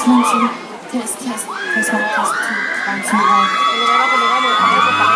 test one two test test test one test two one two one รู้ไหมว่าคนนึงว่ามือไม่เป็นฝั่ง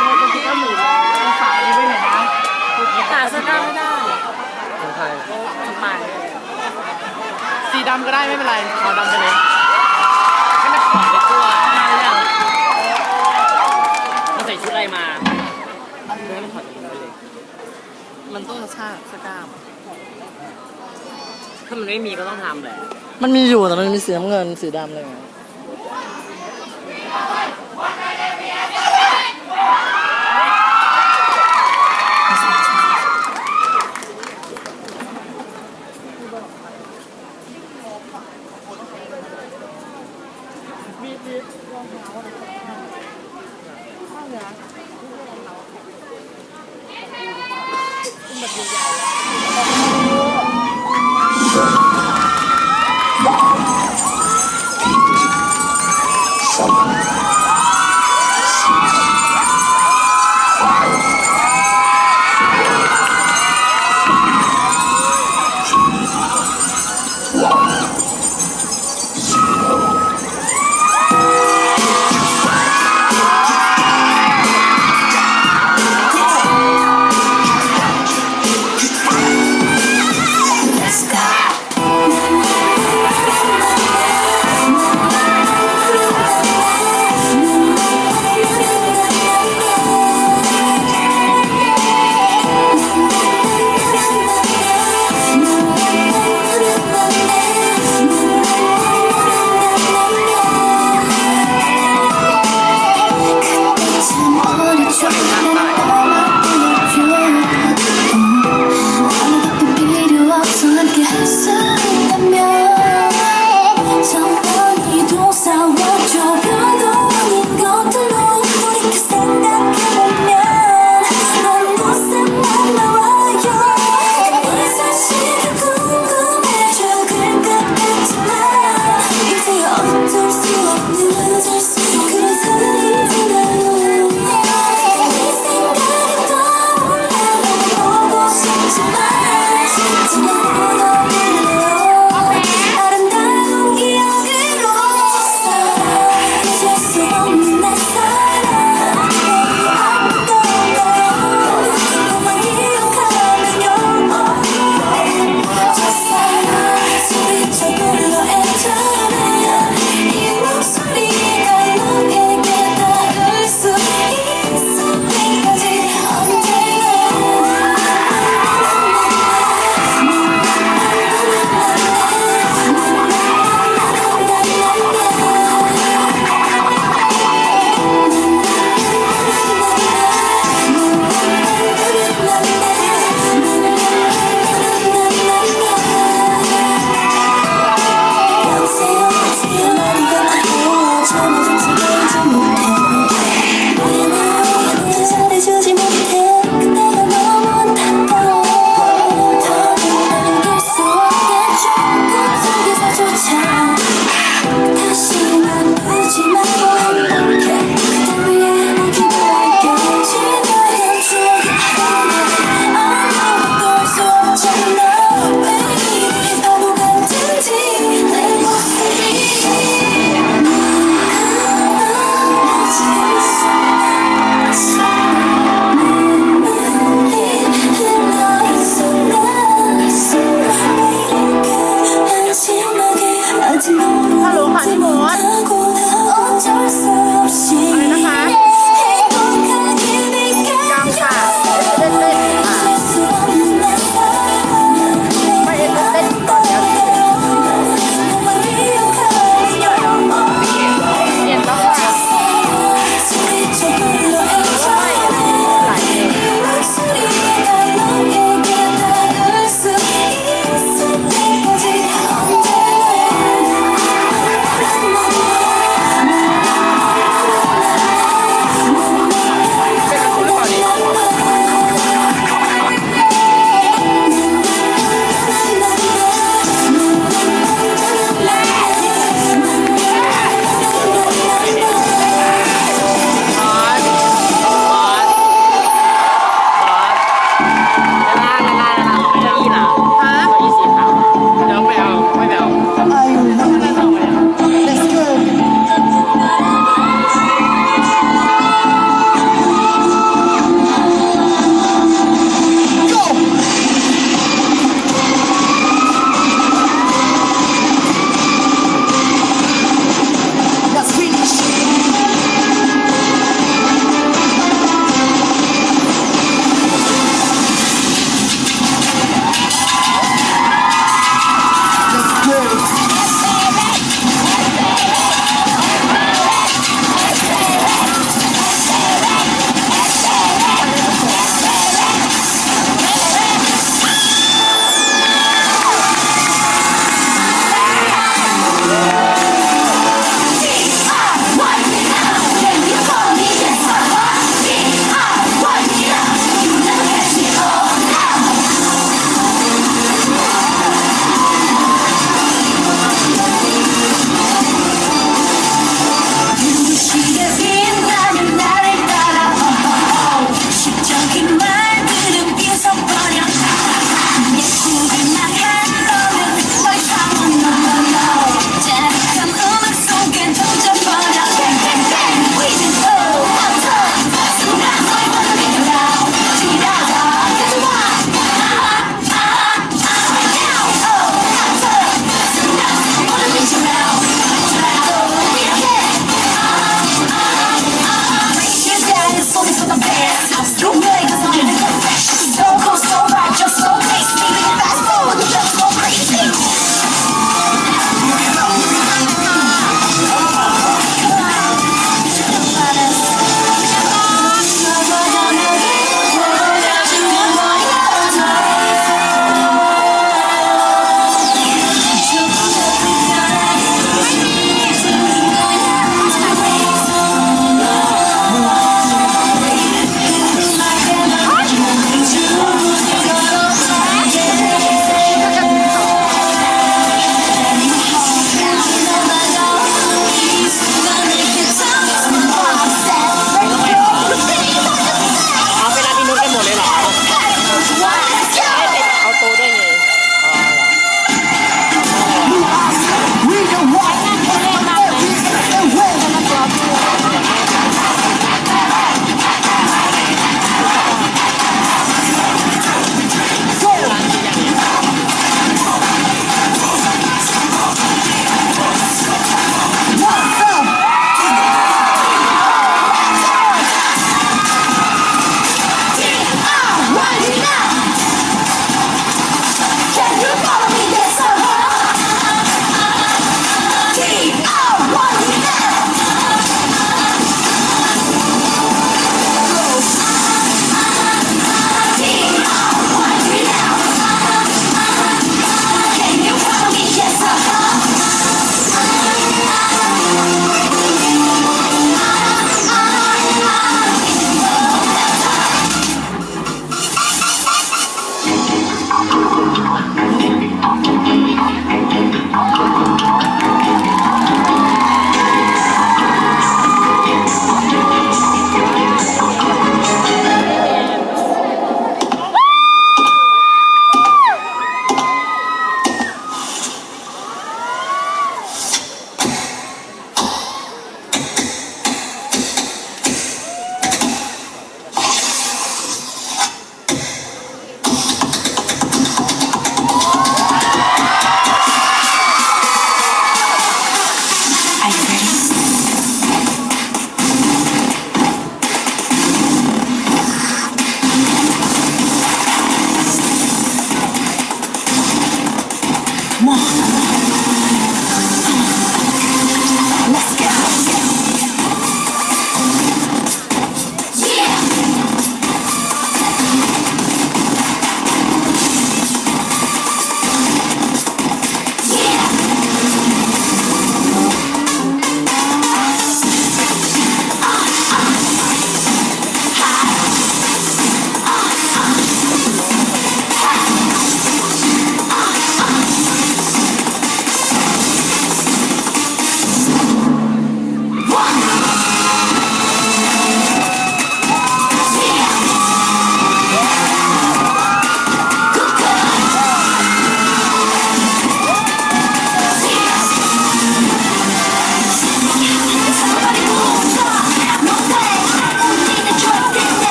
มือจะคิดว่าหมูฝั่งนี้ไปไหนนะหาเสื้อกล้ามไม่ได้ของไทยทำไมสีดำก็ได้ไม่เป็นไรขาดำไปเลยให้มันขาวไปตัวมาหรือยังมันใส่ชุดอะไรมาเพื่อให้มันถอดอย่างนี้ไปเลย มันต้องกระชากเสื้อกล้าม ถ้ามันไม่มีก็ต้องทำแหละ มันมีอยู่แต่มันมีสีน้ำเงินสีดำเลยไงเงี้ย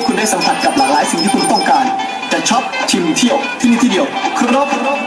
ให้คุณได้สัมผัสกับหลากหลายสิ่งที่คุณต้องการ จะช็อปชิมเที่ยวที่นี่ที่เดียว ครับ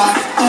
clock.